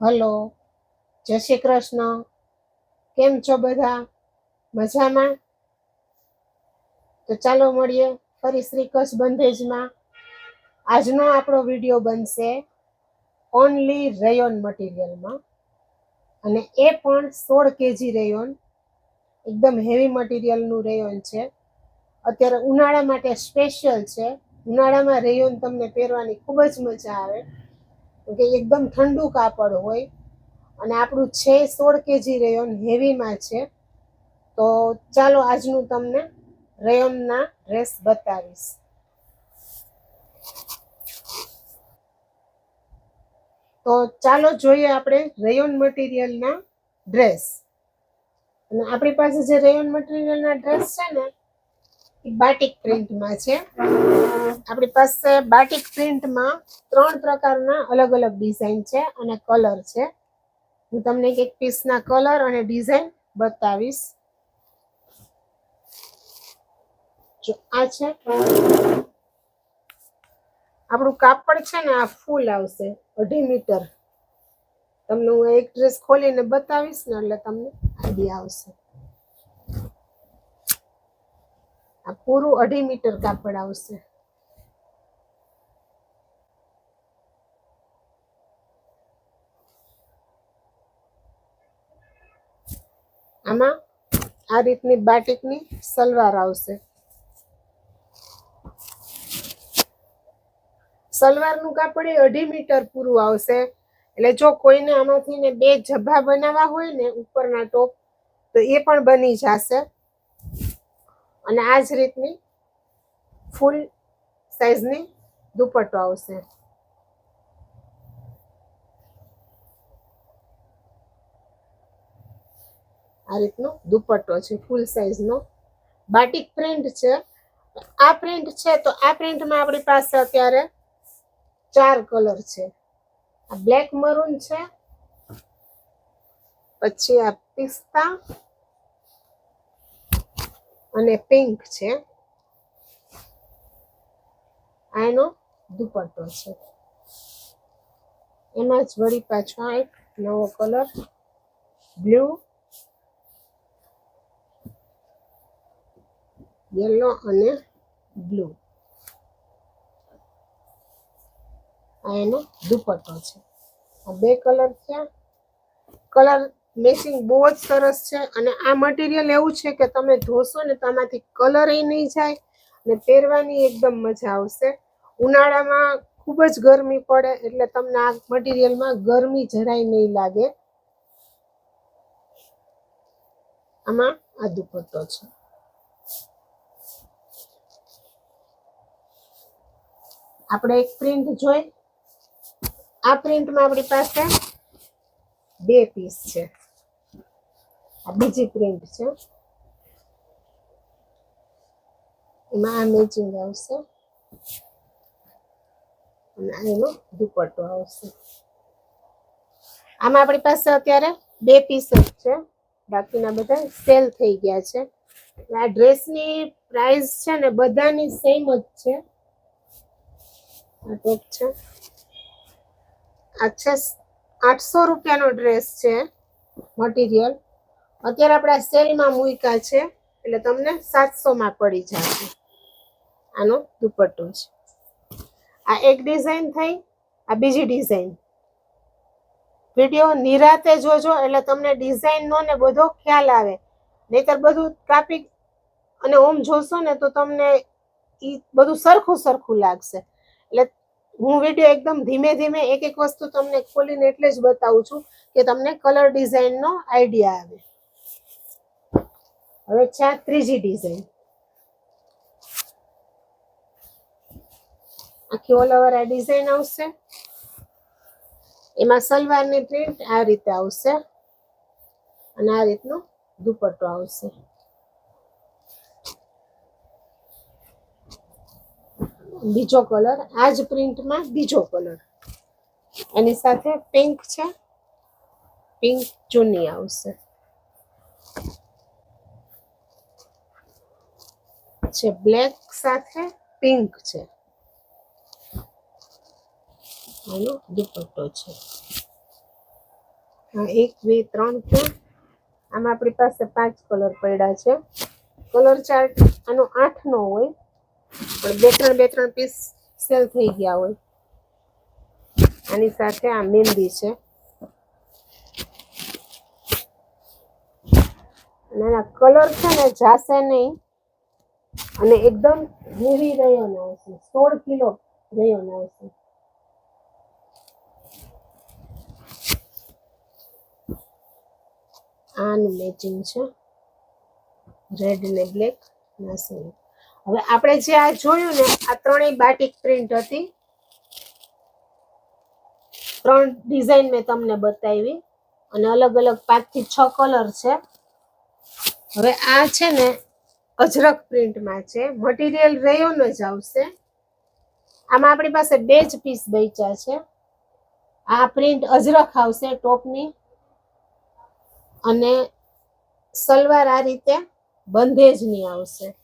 Hello, જય શ્રી કૃષ્ણ. કેમ છો બધા? મજામાં? તો ચાલો મળીએ ફરી શ્રી કચ્છ બંધેજમાં આજનો આપણો વીડિયો બનશે ઓનલી રેયોન મટીરિયલમાં. અને એ પણ સોળ કેજી રેયોન. એકદમ હેવી મટીરિયલનું રેયોન છે. અત્યારે ઉનાળા માટે સ્પેશિયલ છે. ઉનાળામાં રેયોન તમને પહેરવાની ખૂબ જ મજા આવે. કે એકદમ ઠંડુ કાપડ હોય અને આપણું છે સોળ કેજી રેયોન હેવીમાં છે. તો ચાલો આજનું તમને રેયોનના ડ્રેસ બતાવીશ. તો ચાલો જોઈએ આપણે રેયોન મટીરિયલના ડ્રેસ અને આપણી પાસે જે રેયોન મટીરિયલના ડ્રેસ છે ને, એ બાટિક પ્રિન્ટમાં છે. આપણી પાસે બાટિક પ્રિન્ટમાં ત્રણ પ્રકારના અલગ અલગ ડિઝાઇન છે અને કલર છે. હું તમને એક પીસના કલર અને ડિઝાઇન બતાવીશ. જો આ છે. આપણું કાપડ છે ને આ ફૂલ આવશે, અઢી મીટર. તમને હું એક ડ્રેસ ખોલીને બતાવીશ ને એટલે તમને આઈડિયા આવશે. આ પૂરું અઢી મીટર કાપડ આવશે. આમાં આ રીતની બાટિકની સલવાર આવશે. સલવારનું કાપડ એ અઢી મીટર પૂરું આવશે. એટલે જો કોઈને આમાંથી ને બે જભા બનાવવા હોય ને ઉપરના ટોપ, તો એ પણ બની જશે. અને આ જ રીતની ફૂલ સાઈઝની દુપટ્ટો આવશે. આ રીતનો દુપટ્ટો છે ફૂલ સાઈઝનો બાટિક પ્રિન્ટ છે. આ પ્રિન્ટ છે તો આ પ્રિન્ટમાં આપણી પાસે અત્યારે ચાર કલર છે. આ બ્લેક મરૂન છે. પછી આ પિસ્તા અને પિંક છે. આ એનો દુપટ્ટો છે. એમાં જ વળી પાછો એક નવો કલર બ્લુ યલો અને બ્લુ આ એનો દુપટ્ટો છે. આ બે કલર થયા કલર મેચિંગ બહુ જ સરસ છે અને આ મટીરિયલ એવું છે કે તમે ધોશો ને તો આમાંથી કલર નહીં જાય અને પહેરવાની એકદમ મજા આવશે. ઉનાળામાં ખૂબ જ ગરમી પડે એટલે તમને આ મટીરિયલમાં ગરમી જરાય નહીં લાગે. આમાં આ દુપટ્ટો છે. આપણે એક પ્રિન્ટ જોઈ. આ પ્રિન્ટમાં આપણી પાસે બે પીસ છે. આ બીજી પ્રિન્ટ છે. એમાં આ મેચિંગ આવશે. અને એનો દુપટ્ટો આવશે. આમાં આપણી પાસે અત્યારે બે પીસ જ છે. બાકીના બધા સેલ થઈ ગયા છે. આ ડ્રેસની પ્રાઇસ છે ને બધાની સેમ જ છે. ટોપ છે અચ્છા આઠસો રૂપિયાનો ડ્રેસ છે મટીરિયલ અત્યારે આપણા સેલમાં મૂક્યા છે, એટલે તમને સાતસોમાં પડી જશે. આનો દુપટ્ટો છે. આ એક ડિઝાઇન થઈ, આ બીજી ડિઝાઇન વીડિયો નિરાતે જોજો, એટલે તમને ડિઝાઇનનો ને બધો ખ્યાલ આવે. નહીતર બધું ટ્રાફિક અને ઓમ જોશો ને તો તમને એ બધું સરખું સરખું લાગશે. એટલે હું વીડિયો એકદમ ધીમે ધીમે એક એક વસ્તુ તમને ખોલીને એટલે જ બતાવું છું કે તમને કલર ડિઝાઇનનો આઈડિયા આવે. હવે છે ત્રીજી ડિઝાઇન આખી ઓલ ઓવર આ ડિઝાઇન આવશે. એમાં સલવારની પ્રિન્ટ આ રીતે આવશે. અને આ રીતનો દુપટ્ટો આવશે. બીજો કલર આ જ પ્રિન્ટમાં બીજો કલર. એની સાથે પિંક છે. પિંક ચુની આવશે. છે બ્લેક સાથે પિંક છે. આનો દુપટ્ટો છે. હા, એક બે ત્રણ છે આમાં આપણી પાસે પાંચ કલર પડ્યા છે. કલર ચાર્ટ આનો આઠ નો હોય. પણ બે ત્રણ બે ત્રણ પીસ સેલ થઈ ગયા હોય. આની સાથે આ મહેંદી છે. અને આના કલર છે ને જાશે નહીં. અને એકદમ હેવી રયોન આવશે. સોળ કિલો રયોન આવશે. આનું મેચિંગ છે. રેડ ને બ્લેક નાસી હવે આપણે જે આ જોયું ને, આ ત્રણેય બાટિક પ્રિન્ટ હતી. ત્રણ ડિઝાઇન મેં તમને બતાવી અને અલગ અલગ પાંચથી છ કલર છે. હવે આ છે ને, અજરક પ્રિન્ટમાં છે. મટીરિયલ રેયોન જ આવશે. આમાં આપણી પાસે બે જ પીસ બચ્યા છે. આ પ્રિન્ટ અજરખ આવશે ટોપની. અને સલવાર આ રીતે બંધેજની આવશે.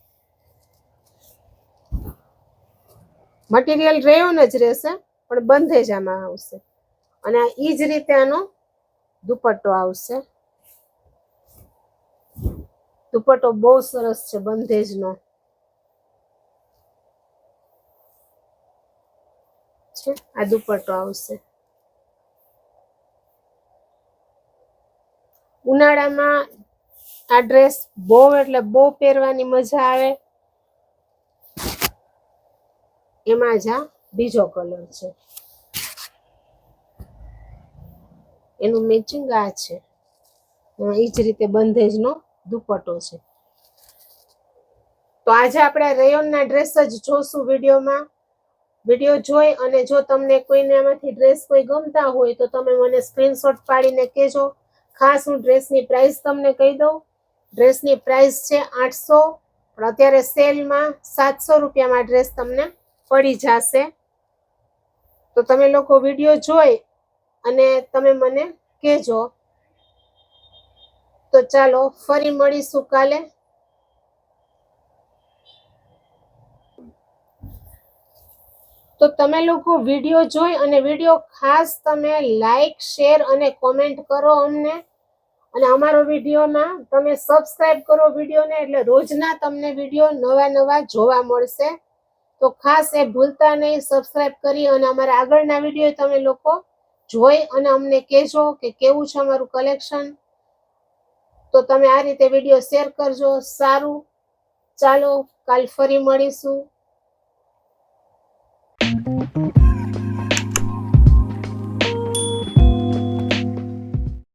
મટીરિયલ રેયોન જ રહેશે, પણ બંધેજ આમાં આવશે. અને ઈ જ રીતે આનો દુપટ્ટો આવશે. દુપટ્ટો બહુ સરસ છે બંધેજનો છે, આ દુપટ્ટો આવશે. ઉનાળામાં આ ડ્રેસ બહુ એટલે બહુ પહેરવાની મજા આવે. એમાં જ આ બીજો કલર છે. એનું મેચિંગ આ છે. એ જ રીતે બંધેજનો દુપટ્ટો છે. તો આજે આપણે રેયોનના ડ્રેસ જ જોશું વિડીયોમાં. વીડિયો જોઈ અને જો તમને કોઈને આમાંથી ડ્રેસ કોઈ ગમતા હોય તો તમે મને સ્ક્રીનશોટ પાડીને કહેજો. ખાસ હું ડ્રેસની પ્રાઇસ તમને કહી દઉં. ડ્રેસની પ્રાઇસ છે આઠસો, પણ અત્યારે સેલમાં સાતસો રૂપિયામાં ડ્રેસ તમને પડી જશે. તો તમે લોકો વીડિયો જોઈ અને તમે મને કહેજો. તો ચાલો ફરી મળીશું કાલે. તો તમે લોકો વીડિયો જોઈ અને વીડિયો ખાસ તમે લાઈક, શેર અને કોમેન્ટ કરો અમને. અને અમારો વિડીયોમાં તમે સબસ્ક્રાઇબ કરો વિડીયોને એટલે રોજના તમને વીડિયો નવા નવા જોવા મળશે. તો ખાસ એ ભૂલતા નહીં સબસ્ક્રાઇબ કરી અને અમારા આગળના વીડિયો તમે લોકો જોઈ અને અમને કહેજો કે કેવું છે અમારું કલેક્શન તો તમે આ રીતે વીડિયો શેર કરજો. સારું. ચાલો, કાલ ફરી મળીશું.